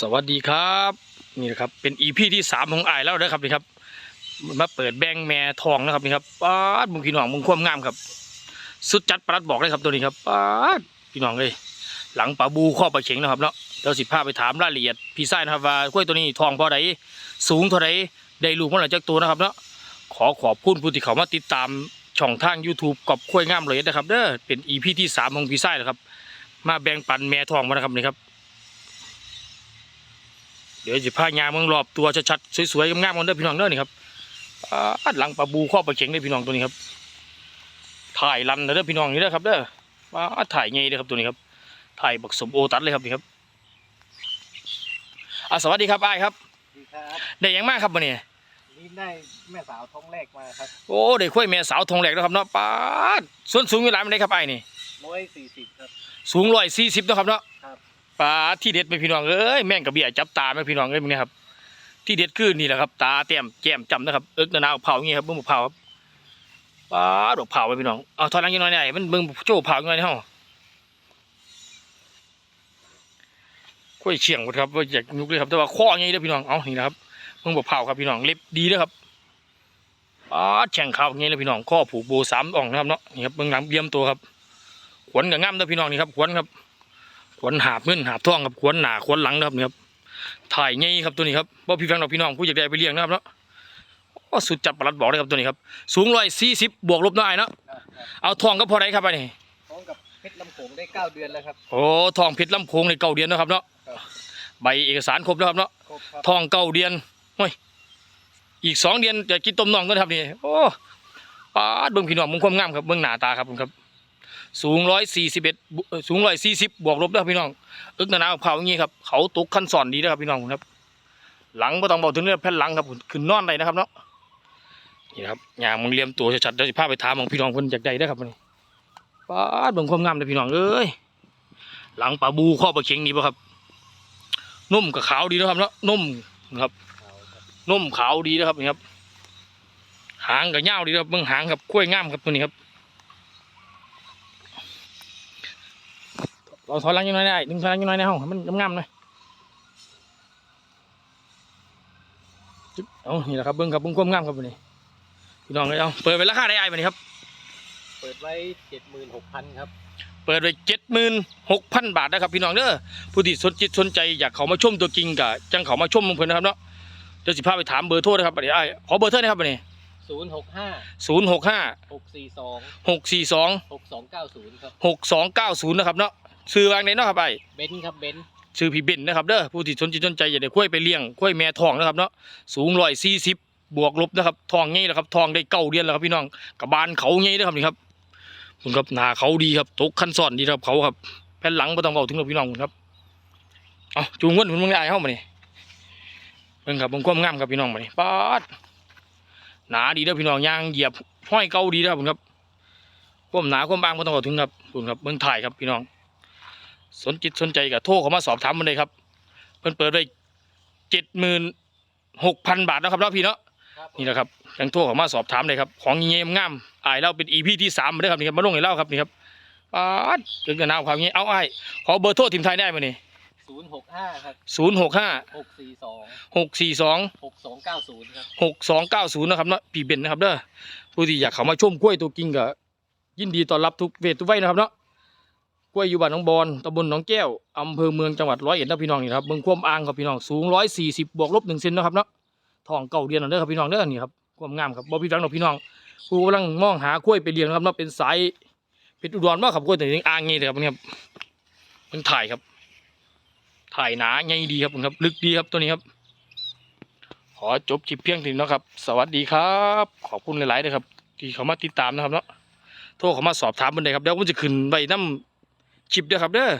สวัสดีครับ นี่นะครับเป็นอีพีที่สามของอายแล้วนะครับนี่ครับมาเปิดแบงแม่ทองนะครับนี่ครับป้าดมึงพี่น้องมึงความงามครับ สุดจัดประหลัดบอกเลยครับตัวนี้ครับป้าดพี่น้องเลยหลังปลาบูข้อปลาเข็งนะครับเนาะเดี๋ยวสิพาไปถามรายละเอียดพี่ไส้นะครับว่ากล้วยตัวนี้ทองพอใดสูงเท่าใดได้ลูกเมื่อไหร่จากตัวนะครับเนาะขอขอบคุณผู้ที่เขามาติดตามช่องทาง YouTube กับกล้วยงามเลยนะครับเด้อเป็นอีพีที่สามของพี่ไส้นะครับมาแบ่งปันแม่ทองมานะครับนี่ครับ เดี๋ยวจะพายาเมืองรอบตัวชัดๆสวยๆงามๆกันเด้อพี่น้องเด้อนี่ครับอ่าหลังปลาบูข้อปลาเข็งเด้อพี่น้องตัวนี้ครับ ถ่ายลันเด้อพี่น้องนี่เด้อครับเด้อว่าถ่ายไงเด้อครับตัวนี้ครับ ถ่ายบักสมโอตัดเลยครับนี่ครับอะสวัสดีครับอ้ายครับดีครับได้หยังมากครับวันนี้นี่ได้แม่สาวท้องแรกมาครับ โอ้ได้ข้อยแม่สาวทองแหลกแล้วครับเนาะป้าดส่วนสูงอยู่หลายมันได้ครับอ้ายนี่ร้อยสี่สิบครับ สูงร้อยสี่สิบนาะครับเนาะครับ ปลาที่เด็ดไหมพี่น้องเอ้ยแม่งกับเบี้ยจับตาไหมพี่น้องเอ้ยมึงเนี่ยครับที่เด็ดคือนี่แหละครับ ตาเต็มแก้มจำนะครับเอิกนานาเผาอย่างเงี้ยครับเบิ้งเผาครับปลาดอกเผาไปพี่น้องเอาทอดลังยังน้อยหน่อยมันเบิ้งโจ้เผายังไงในห้องกล้วยเฉียงหมดครับว่าอยากยุกเลยครับแต่ว่าข้ออย่างนี้เด้อพี่น้องเอานี่นะครับเบิ้งบอกเผาครับพี่น้องเล็บดีเด้อครับปลาแข่งข่าวอย่างนี้เลยพี่น้องข้อผูกโบสามอ่องนะครับเนาะนี่ครับเบิ้งหลังเบี้ยมตัวครับขวนกับง่ามเด้อพี่น้องนี่ครับขวนครับ ขวนหาบเงินหาบท่องครับขวนหนาขวนหลังนะครับนี่ครับถ่ายไงครับตัวนี้ครับว่าพี่แฟงเราพี่น้องผู้อยากได้ไปเลี้ยงนะครับเนาะโอ้สุดจับประหลัดบอกเลยครับตัวนี้ครับสูงร้อยสี่สิบบวกลบได้เนาะครับครับเอาทองก็พอได้ครับไปนี่ท้องกับเพชรลำโขงได้เก้าเดือนแล้วครับโอ้ทองเพชรลำโพงในเก้าเดือนเนาะครับเนาะครับใบเอกสารครบแล้วครับเนาะครบครับทองเก้าเดือนโอ้ยอีกสองเดือนจะกินต้มน่องก็ครับนี่โอ้ป้าดเบิ่งพี่น้องมึงความงามครับเบิ่งหน้าตาครับผมครับ สูงร้อยสี่สิบเอ็ดสูงร้อยสี่สิบบวกลบแล้พี่น้องอึกหนาๆเผาอย่างงี้ครับเขาตกขั้นสอนดีนะครับพี่น้องครับ หลังไม่ต้องบอกถึงเรื่องแผ่นหลังครับขึ้นนอนได้นะครับเนาะนี่ครับยางมึงเลียมตัวชัดๆเดี๋ยวสิพาไปถามของพี่น้องคนจากใดได้ครับวันนี้ป้าดเบิ่งความงามเลยพี่น้องเอ้ยหลังปลาบูข้อปลาเข็งนี่ป่ะครับนุ่มกับขาวดีนะครับเนาะนุ่มนะครับนุ่มขาวดีนะครับนี่ครับหางกับเง่าดีนะครับเบิ่งหางครับกล้วยงามครับตัวนี้ครับ เราถอยหลังยังไงได้ดึงถอยหลังยังไงในห้องให้มันงามๆหน่อยจึ๊บเอานี่แหละครับเบิ้งครับเบิ้งความงามครับวันนี้พี่น้องเลยเอาเปิดไปราคาได้ไอ้วันนี้ครับ เปิดไว้เจ็ดหมื่นหกพันครับ เปิดไปเจ็ดหมื่นหกพันบาทนะครับ พี่น้องเด้อผู้ที่สนจิตสนใจอยากเขามาชมตัวจริงกับจังเขามาชมมึงเพิ่นนะครับเนาะเดี๋ยวสิพาไปถามเบอร์โทรนะครับบัดนี้ไอ้ขอเบอร์โทรนะครับบัดนี้ศูนย์หกห้าศูนย์หกห้าหกสี่สองหกสี่สองหกสองเก้าศูนย์ครับหกสองเก้าศูนย์นะครับเนาะ ซื้อวางไหนเนาะครับไอ้เบนซ์ครับเบนซ์ชื่อพี่เบนนะครับเด้อผู้ที่สนใจสนใจอยากได้กล้วยไปเลี้ยงกล้วยแม่ทองนะครับเนาะสูงร้อยสี่สิบบวกลบนะครับทองงี้นะครับทองได้เก้าเดือนแล้วครับพี่น้องกับบานเขางี้นะครับนี่ครับคุณครับหนาเขาดีครับตกขั้นซ่อนดีครับเขาครับแผ่นหลังไม่ต้องเอาถึงเราพี่น้องคุณครับเอาจูงเงินคุณมึงได้เข้ามานี่เบิ่งครับเบิ่งความงามครับพี่น้องมานี่ป๊าดหนาดีเด้อพี่น้องยางเหยียบห้อยเก่าดีเด้อคุณครับความหนาความบางไม่ต้องเอาถึงครับคุณครับเบิ่งถ่ายครับพี่น้อง สนจิตสนใจกับโทรเข้ามาสอบถามมันเลยครับ เพิ่นเปิดไว้เจ็ดหมื่นหกพันบาทนะครับเนาะพี่เนาะครับนี่แหละครับยังโทรเข้ามาสอบถามเลยครับ ของเงี้ยมงามอายเราเป็นอีพีที่สามมาเลยครับนี่ครับมาลงให้เล่าครับนี่ครับป๊าดถึงจะนาวความเงี้ยเอาไอ้ายขอเบอร์โทรทีมไทยได้ไหมนี่ศูนย์หกห้าครับศูนย์หกห้าหกสี่สองหกสี่สองหกสองเก้าศูนย์ครับหกสองเก้าศูนย์นะครับเนาะพี่เบนนะครับเด้อผู้ที่อยากเข้ามาชมกล้วยตัวกิ่งก็ยินดีต้อนรับทุกเวททุกไว้นะครับเนาะ กล้วยอยู่บ้านหนองบอนตำบลหนองแก้วอำเภอเมืองจังหวัดร้อยเอ็ดนะพี่น้องนี่ครับเมืองควมอ่างครับพี่น้องสูงร้อยสี่สิบบวกลบหนึ่งเซนนะครับเนาะทองเก่าเดียนเอาเด้อครับพี่น้องเด้อนี่ครับความงามครับบ่พี่ฟังหรอกพี่น้องผู้กำลังมองหากล้วยไปเลี้ยงนะครับเนาะเป็นสายเพชรอุดรมากครับกล้วยแตัวนี้อ่างงี้เลยครับนี่ครับเป็นถ่ายครับ ถ่ายหนาใหญ่ดีครับผมครับ ลึกดีครับตัวนี้ครับ ขอจบคลิปเพียงเท่านี้นะครับ สวัสดีครับ ขอบคุณหลายๆเลยครับ ที่เขามาติดตามนะครับเนาะโทรเขามาสอบถามบันไดครับเดี๋ยวผมจะขึ้นใบน้ำ คลิปเด้อครับเด้อ